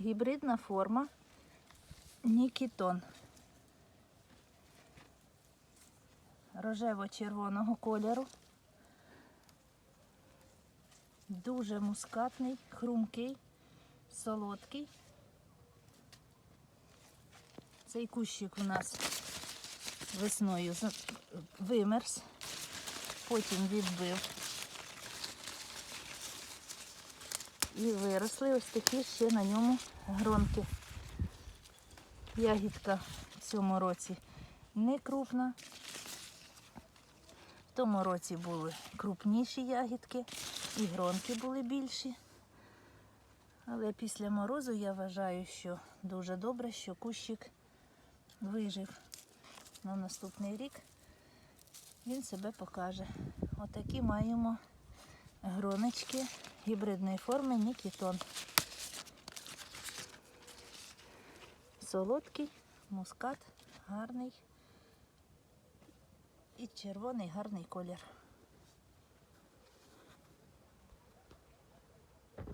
Гібридна форма Нікітон. Рожево-червоного кольору. Дуже мускатний, хрумкий, солодкий. Цей кущик у нас весною вимерз, потім відбив. І виросли ось такі ще на ньому гронки. Ягідка в цьому році не крупна. В тому році були крупніші ягідки і гронки були більші. Але після морозу я вважаю, що дуже добре, що кущик вижив. На наступний рік він себе покаже. Отакі маємо гроночки гібридної форми Нікітон. Солодкий, мускат, гарний і червоний гарний колір.